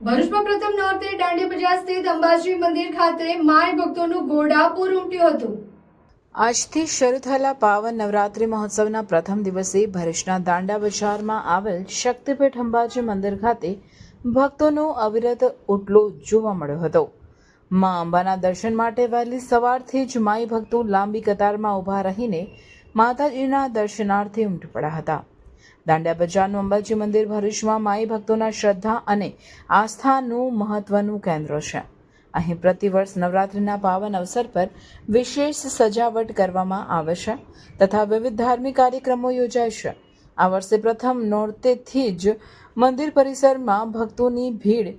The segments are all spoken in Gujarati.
ભરૂચમાં પ્રથમ નોરતે દાંડી બજાર સ્થિત અંબાજી મંદિર ખાતે માય ભક્તોનું ઘોડાપુર ઉમટ્યું હતું. આજથી શરૂ થયેલા પાવન નવરાત્રિ મહોત્સવના પ્રથમ દિવસે ભરૂચના દાંડા બજારમાં આવેલ શક્તિપીઠ અંબાજી મંદિર ખાતે ભક્તોનો અવિરત ઉટલો જોવા મળ્યો હતો. મા અંબાના દર્શન માટે વહેલી સવારથી જ માઈ ભક્તો લાંબી કતારમાં ઊભા રહીને માતાજીના દર્શનાર્થે ઉમટી પડ્યા હતા. દાંડિયા બજારનું અંબાજી મંદિર ભરૂચમાં માઈ ભક્તોના શ્રદ્ધા અને આસ્થાનું મહત્વનું કેન્દ્ર છે. અહીં પ્રતિવર્ષ નવરાત્રિના પાવન અવસર પર વિશેષ સજાવટ કરવામાં આવે છે તથા વિવિધ ધાર્મિક કાર્યક્રમો યોજાય છે. આ વર્ષે પ્રથમ નોરતેથી જ મંદિર પરિસરમાં ભક્તોની ભીડ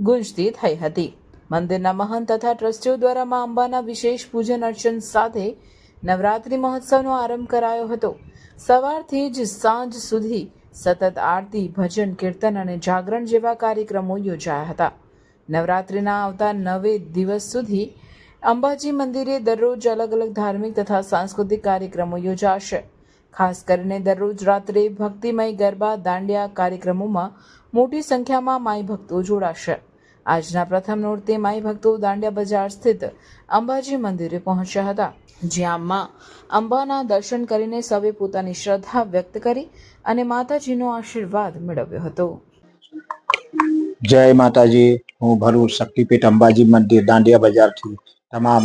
ગુંજતી થઈ હતી. મંદિરના મહંત તથા ટ્રસ્ટીઓ દ્વારા મા અંબાના વિશેષ પૂજન અર્ચન સાથે નવરાત્રિ મહોત્સવનો આરંભ કરાયો હતો. સવારથી જ સાંજ સુધી સતત આરતી, ભજન, કીર્તન અને જાગરણ જેવા કાર્યક્રમો યોજાયા હતા. નવરાત્રિના આવતા નવે દિવસ સુધી અંબાજી મંદિરે દરરોજ અલગ અલગ ધાર્મિક તથા સાંસ્કૃતિક કાર્યક્રમો યોજાશે. ખાસ કરીને દરરોજ રાત્રે ભક્તિમય ગરબા, દાંડિયા કાર્યક્રમોમાં મોટી સંખ્યામાં માઈ ભક્તો જોડાશે. આજના પ્રથમ નોરતે માઈ ભક્તો દાંડિયા બજાર સ્થિત અંબાજી મંદિરે પહોંચ્યા હતા. જ્યાં માં અંબાના દર્શન કરીને સૌએ પોતાની શ્રદ્ધા વ્યક્ત કરી અને માતાજીનો આશીર્વાદ મેળવ્યો હતો. જય માતાજી. હું ભરૂચ શક્તિપીઠ અંબાજી મંદિર દાંડિયા બજારથી તમામ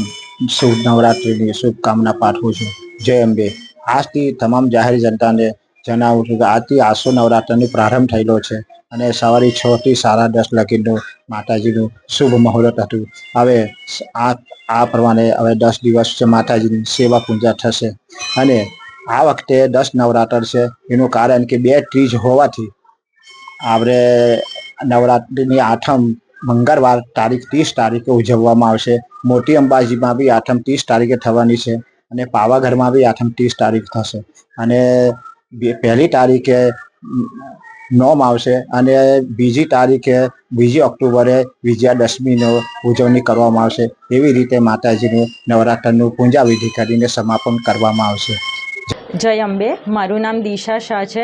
શુભ નવરાત્રિની શુભકામના પાઠવું છું. જય અંબે. આજથી તમામ જાહેર જનતાને જણાવું છું કે આજથી આસો નવરાત્રનો પ્રારંભ થયેલો છે અને સવારે છ થી સાડા દસ લગીનું માતાજીનું શુભ મુહૂર્ત હતું. હવે આ આ પ્રમાણે હવે દસ દિવસ માતાજીની સેવા પૂજા થશે. અને આ વખતે દસ નવરાત્ર છે. એનું કારણ કે બે ત્રીજ હોવાથી આપણે નવરાત્રિની આઠમ મંગળવાર તારીખ ત્રીસ તારીખે ઉજવવામાં આવશે. મોટી અંબાજીમાં બી આઠમ ત્રીસ તારીખે થવાની છે અને પાવાગઢમાં બી આઠમ ત્રીસ તારીખ થશે. અને પહેલી તારીખે નોમ આવશે અને બીજી તારીખે બીજી ઓક્ટોબરે વિજયાદશમીનો ઉજવણી કરવામાં આવશે. એવી રીતે માતાજીનું નવરાત્રનું પૂજાવિધિ કરીને સમાપન કરવામાં આવશે. જય અંબે. મારું નામ દિશા શાહ છે.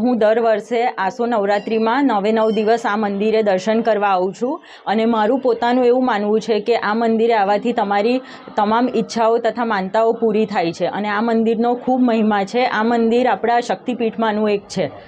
હું દર વર્ષે આસો નવરાત્રિમાં નવે નવ દિવસ આ મંદિરે દર્શન કરવા આવું છું અને મારું પોતાનું એવું માનવું છે કે આ મંદિરે આવવાથી તમારી તમામ ઈચ્છાઓ તથા માનતાઓ પૂરી થાય છે અને આ મંદિરનો ખૂબ મહિમા છે. આ મંદિર આપણા શક્તિપીઠમાંનું એક છે.